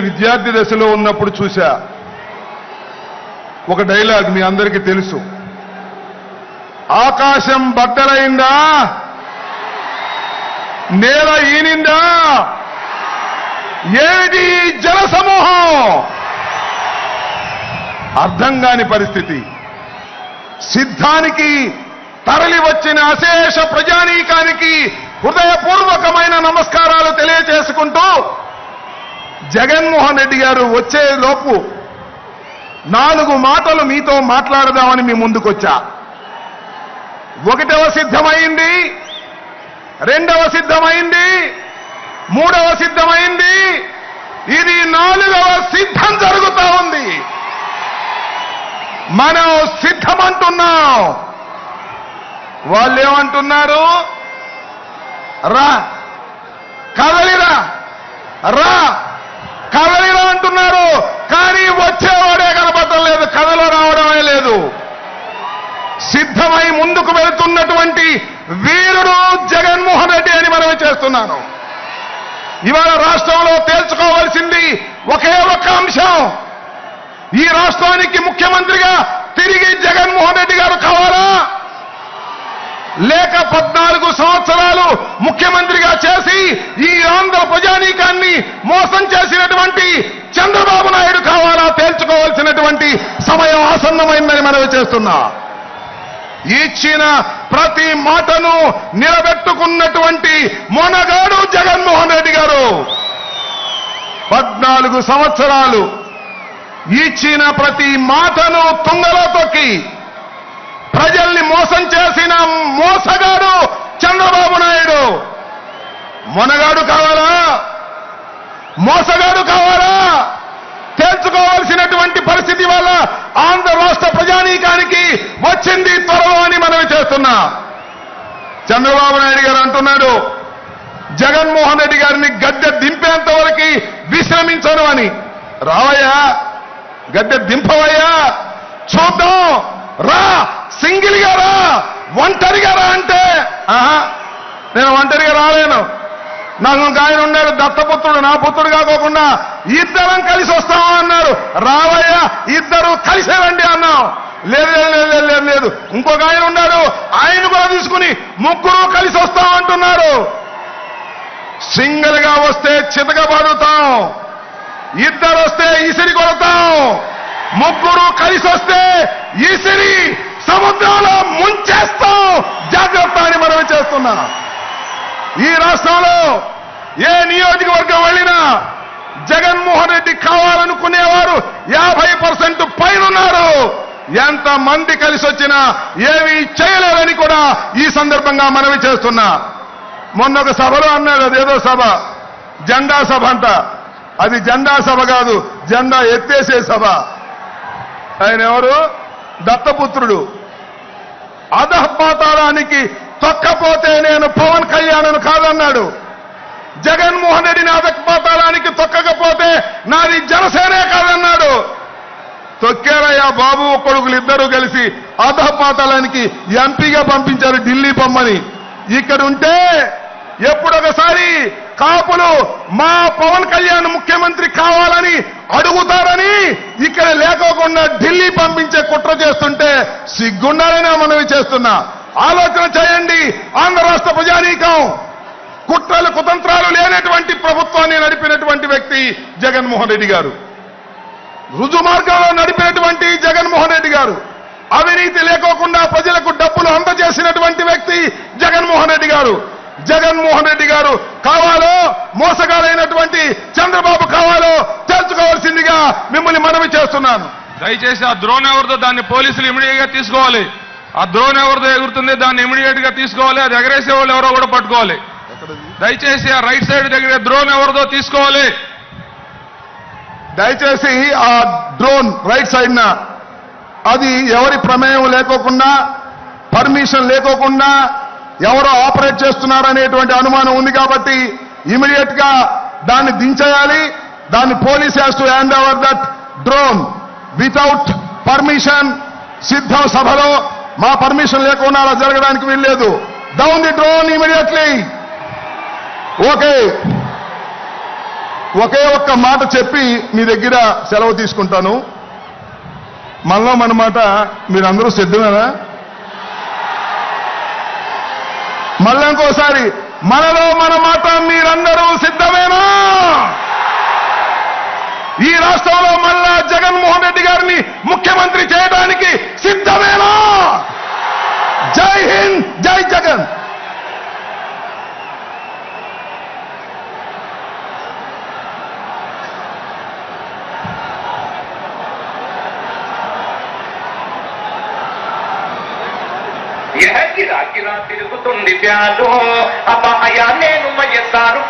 నేను విద్యార్థి దశలో ఉన్నప్పుడు చూశా. ఒక డైలాగ్ మీ అందరికీ తెలుసు. ఆకాశం బట్టలైందా నేల ఈనిందా? ఏది జల సమూహం అర్థం కాని పరిస్థితి. సిద్ధానికి తరలి వచ్చిన అశేష ప్రజానీకానికి హృదయపూర్వకమైన నమస్కారాలు తెలియజేసుకుంటూ జగన్మోహన్ రెడ్డి గారు వచ్చే లోపు నాలుగు మాటలు మీతో మాట్లాడదామని మీ ముందుకొచ్చా. ఒకటవ సిద్ధమైంది రెండవ సిద్ధమైంది మూడవ సిద్ధమైంది ఇది నాలుగవ సిద్ధం జరుగుతా ఉంది. మనం సిద్ధమంటున్నాం. వాళ్ళు ఏమంటున్నారు రా. కదలిరా. రా. కదలిరా అంటున్నారు. కానీ వచ్చేవాడే కనపడటం లేదు కథలో రావడమే లేదు. సిద్ధమై ముందుకు వెళుతున్నటువంటి వీరుడు జగన్మోహన్ రెడ్డి అని మనమే చేస్తున్నాను. ఇవాళ రాష్ట్రంలో తేల్చుకోవాల్సింది ఒకే ఒక్క అంశం. ఈ రాష్ట్రానికి ముఖ్యమంత్రిగా తిరిగి జగన్మోహన్ రెడ్డి గారు కావాలా? లేక పద్నాలుగు సంవత్సరాలు ముఖ్య చేసి ఈ ఆంధ్ర ప్రజానీకాన్ని మోసం చేసినటువంటి చంద్రబాబు నాయుడు కావాలా తేల్చుకోవాల్సినటువంటి సమయం ఆసన్నమైందని చేస్తున్నా. ఇచ్చిన ప్రతి మాటను నిలబెట్టుకున్నటువంటి మొనగాడు జగన్మోహన్ రెడ్డి గారు. పద్నాలుగు సంవత్సరాలు ఇచ్చిన ప్రతి మాటను తుంగలో తొక్కి ప్రజల్ని మోసం చేసిన మోసగాడు చంద్రబాబు నాయుడు. మొనగాడు కావాలా? మోసగాడు కావాలా? తేల్చుకోవాల్సినటువంటి పరిస్థితి వల్ల ఆంధ్ర రాష్ట్ర ప్రజానీకానికి వచ్చింది త్వరలో అని మనవి చేస్తున్నా. చంద్రబాబు నాయుడు గారు అంటున్నాడు జగన్మోహన్ రెడ్డి గారిని గద్దె దింపేంత వరకు విశ్రమించను అని. రావయ్యా గద్దె దింపవయ్యా. చూద్దాం రా సింగిల్గా రా ఒంటరిగా రా అంటే ఆహా నేను ఒంటరిగా రాలేను. నాకు ఒక ఆయన ఉన్నాడు దత్తపుత్రుడు నా పుత్రుడు కాకోకుండా ఇద్దరం కలిసి వస్తామా అన్నారు. రావయ్యా ఇద్దరు కలిసే రండి అన్నాం. లేదు లేదు లేదు లేదు లేదు లేదు. ఇంకొక ఆయన ఉన్నాడు ఆయన కూడా తీసుకుని ముగ్గురు కలిసి వస్తాం అంటున్నారు. సింగిల్గా వస్తే చితక పడుతాం. ఇద్దరు వస్తే ఇసిరి కొడతాం. ముగ్గురు కలిసి వస్తే ఇసిరి సముద్రంలో ముంచేస్తాం. జాగ్రత్త అని మనం చేస్తున్నాం. ఈ రాష్ట్రంలో ఏ నియోజకవర్గం వెళ్ళినా జగన్మోహన్ రెడ్డి కావాలనుకునేవారు యాభై పర్సెంట్ పైనున్నారు ఎంత మంది కలిసి వచ్చినా ఏమీ చేయలేరని కూడా ఈ సందర్భంగా మనవి చేస్తున్నా. మొన్న ఒక సభలో అన్నాడు అదేదో సభ. జెండా సభ అంట. అది జెండా సభ కాదు జెండా ఎత్తేసే సభ. ఆయన ఎవరు? దత్తపుత్రుడు. అధపాతాళానికి తొక్కపోతే నేను పవన్ కళ్యాణ్ కాదన్నాడు జగన్మోహన్ రెడ్డిని అధపాతాళానికి తొక్కకపోతే నాది జనసేనే కాదన్నాడు. తొక్కారయ్యా బాబు కొడుకులు ఇద్దరు కలిసి అధపాతాళానికి ఎంపీగా పంపించారు ఢిల్లీ పొమ్మని ఇక్కడ ఉంటే ఎప్పుడొకసారి కాపులు మా పవన్ కళ్యాణ్ ముఖ్యమంత్రి కావాలని అడుగుతారని ఇక్కడ లేకోకుండా ఢిల్లీ పంపించే కుట్ర చేస్తుంటే సిగ్గుండాలని మనవి చేస్తున్నా. ఆలోచన చేయండి. ఆంధ్ర రాష్ట్ర ప్రజానీకం. కుట్రలు కుతంత్రాలు లేనటువంటి ప్రభుత్వాన్ని నడిపినటువంటి వ్యక్తి జగన్మోహన్ రెడ్డి గారు. రుజు మార్గంలో నడిపినటువంటి జగన్మోహన్ రెడ్డి గారు. అవినీతి లేకోకుండా ప్రజలకు డబ్బులు అందజేసినటువంటి వ్యక్తి జగన్మోహన్ రెడ్డి గారు. జగన్మోహన్ రెడ్డి గారు కావాలో మోసగాడైనటువంటి చంద్రబాబు కావాలో తెలుసుకోవాల్సిందిగా మిమ్మల్ని మనవి చేస్తున్నాను. దయచేసి ఆ ద్రోణ్ ఎవరిదో దాన్ని పోలీసులు ఇమీడియట్గా తీసుకోవాలి. ఆ ద్రోణ్ ఎవరిదో ఎగురుతుంది దాన్ని ఇమీడియట్గా తీసుకోవాలి. అది ఎగరేసే వాళ్ళు ఎవరో కూడా పట్టుకోవాలి. దయచేసి ఆ రైట్ సైడ్ దగ్గర డ్రోన్ ఎవరిదో తీసుకోవాలి. దయచేసి ఆ డ్రోన్ రైట్ సైడ్ అది ఎవరి ప్రమేయం లేకోకుండా పర్మిషన్ లేకోకుండా ఎవరో ఆపరేట్ చేస్తున్నారనేటువంటి అనుమానం ఉంది కాబట్టి ఇమీడియట్గా దాన్ని దించేయాలి. దాన్ని police has to hand over that drone without permission సిద్ధం సభలో మా పర్మిషన్ లేకుండా అలా జరగడానికి వీల్లేదు. Down the drone immediately okay. ఒకే ఒక్క మాట చెప్పి మీ దగ్గర సెలవు తీసుకుంటాను. మళ్ళా మన మాట మీరందరూ సిద్ధమేనా? మళ్ళా ఇంకోసారి మనలో మన మాట మీరందరూ సిద్ధమేనా? ఈ రాష్ట్రంలో మళ్ళా జగన్మోహన్ రెడ్డి గారిని ముఖ్యమంత్రి చేయడానికి సిద్ధమేనా? यह गिरा गिरा दिल को तुम प्यालो अब आया सारू